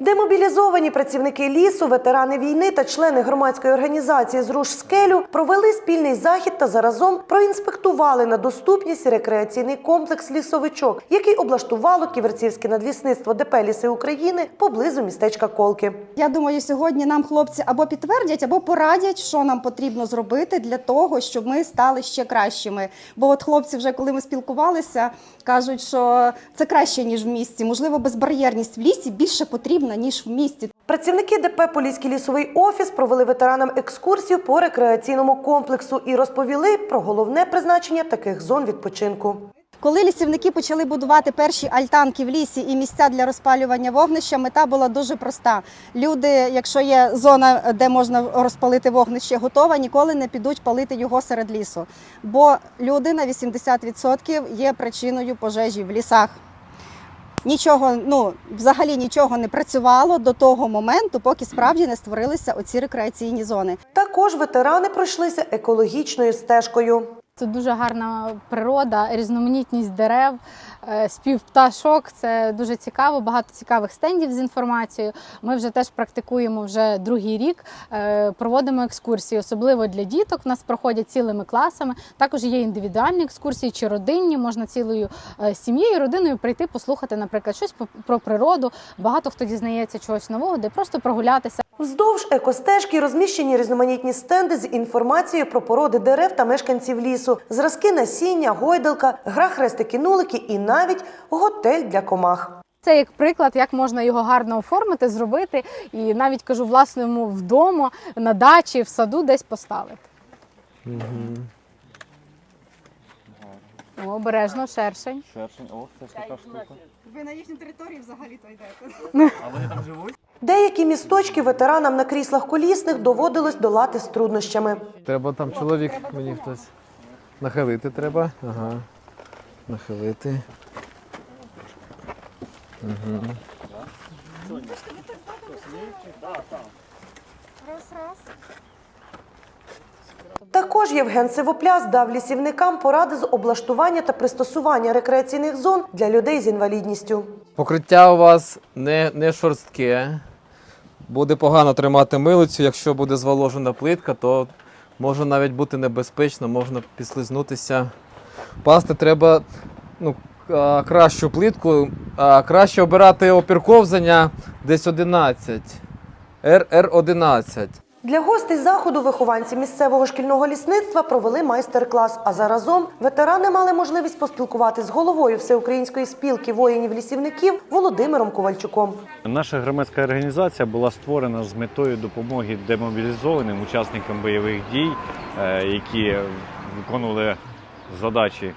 Демобілізовані працівники лісу, ветерани війни та члени громадської організації «Зруш скелю провели спільний захід та заразом проінспектували на доступність рекреаційний комплекс лісовичок, який облаштувало Ківерцівське надлісництво ДП «Ліси України поблизу містечка Колки. Я думаю, сьогодні нам хлопці або підтвердять, або порадять, що нам потрібно зробити для того, щоб ми стали ще кращими. Бо от хлопці, вже коли ми спілкувалися, кажуть, що це краще ніж в місті. Можливо, безбар'єрність в лісі більше потрібна ніж в місті. Працівники ДП Поліський лісовий офіс провели ветеранам екскурсію по рекреаційному комплексу і розповіли про головне призначення таких зон відпочинку. Коли лісівники почали будувати перші альтанки в лісі і місця для розпалювання вогнища, мета була дуже проста. Люди, якщо є зона, де можна розпалити вогнище, готова, ніколи не підуть палити його серед лісу. Бо люди на 80% є причиною пожежі в лісах. Нічого, ну взагалі нічого не працювало до того моменту, поки справді не створилися оці рекреаційні зони. Також ветерани пройшлися екологічною стежкою. Це дуже гарна природа, різноманітність дерев, е, спів пташок. Це дуже цікаво. Багато цікавих стендів з інформацією. Ми вже теж практикуємо вже другий рік. е, Проводимо екскурсії, особливо для діток. У нас проходять цілими класами. Також є індивідуальні екскурсії чи родинні. Можна цілою е, сім'єю, родиною прийти, послухати, наприклад, щось про природу. Багато хто дізнається чогось нового, де просто прогулятися. Вздовж екостежки розміщені різноманітні стенди з інформацією про породи дерев та мешканців лісу, зразки насіння, гойдалка, гра хрестики-нулики і навіть готель для комах. Це як приклад, як можна його гарно оформити, зробити, і навіть кажу власному вдома, на дачі, в саду десь поставити. О, Обережно, шершень. Шершень, ох, це ж така штука. Ви на їхню територію взагалі то йдете. А вони там живуть? Деякі місточки ветеранам на кріслах колісних доводилось долати з труднощами. Треба там чоловік, мені хтось. Нахилити треба. Ага. Нахилити. Угу. Також Євген Сивопляс дав лісівникам поради з облаштування та пристосування рекреаційних зон для людей з інвалідністю. Покриття у вас не, не шорстке. Буде погано тримати милицю. Якщо буде зволожена плитка, то може навіть бути небезпечно, можна підслизнутися. Пасти треба ну, кращу плитку. А, краще обирати опірковзання десь 11. РР-11. Для гостей заходу вихованці місцевого шкільного лісництва провели майстер-клас. А заразом ветерани мали можливість поспілкувати з головою всеукраїнської спілки воїнів-лісівників Володимиром Ковальчуком. Наша громадська організація була створена з метою допомоги демобілізованим учасникам бойових дій, е, які виконували задачі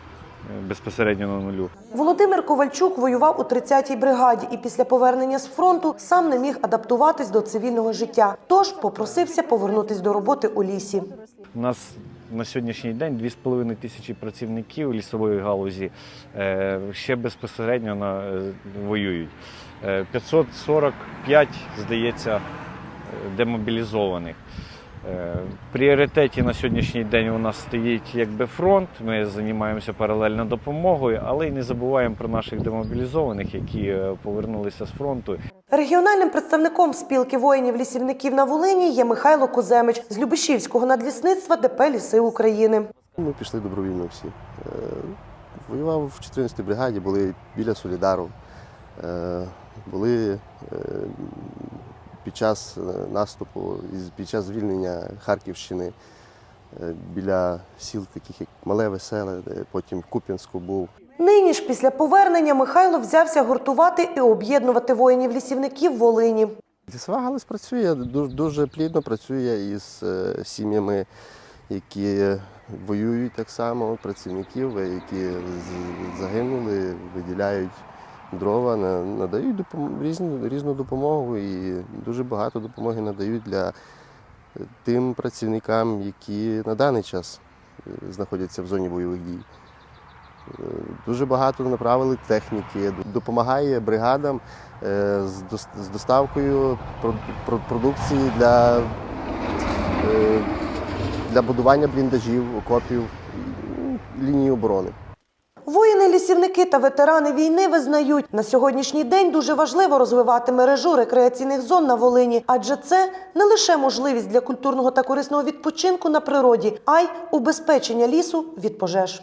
безпосередньо на нулю. Володимир Ковальчук воював у 30-й бригаді і після повернення з фронту сам не міг адаптуватись до цивільного життя. Тож попросився повернутись до роботи у лісі. У нас на сьогоднішній день 2,5 тисячі працівників лісової галузі е, ще безпосередньо на, е, воюють. Е, 545, здається, е, демобілізованих. Е, В пріоритеті на сьогоднішній день у нас стоїть якби фронт. Ми займаємося паралельно допомогою, але й не забуваємо про наших демобілізованих, які е, повернулися з фронту. Регіональним представником спілки воїнів-лісівників на Волині є Михайло Куземич з Любишівського надлісництва ДП «Ліси України. Ми пішли добровільно всі. Е, Воював в 14-й бригаді, були біля Солідару, були під час е, наступу, під час звільнення Харківщини е, біля сіл, таких як Мале Веселе, де потім в Куп'янську був. Нині ж після повернення Михайло взявся гуртувати і об'єднувати воїнів-лісівників Волині. Лісова галузь працює, дуже, плідно працює із е, сім'ями, які воюють так само, працівників, які загинули, виділяють дрова, надають допом- різну, різну допомогу і дуже багато допомоги надають для е, тим працівникам, які на даний час е, знаходяться в зоні бойових дій. Е, Дуже багато направили техніки, допомагає бригадам з доставкою про- про- продукції для, для будування бліндажів, окопів, лінії оборони. Воїни, лісівники та ветерани війни визнають, на сьогоднішній день дуже важливо розвивати мережу рекреаційних зон на Волині, адже це не лише можливість для культурного та корисного відпочинку на природі, а й убезпечення лісу від пожеж.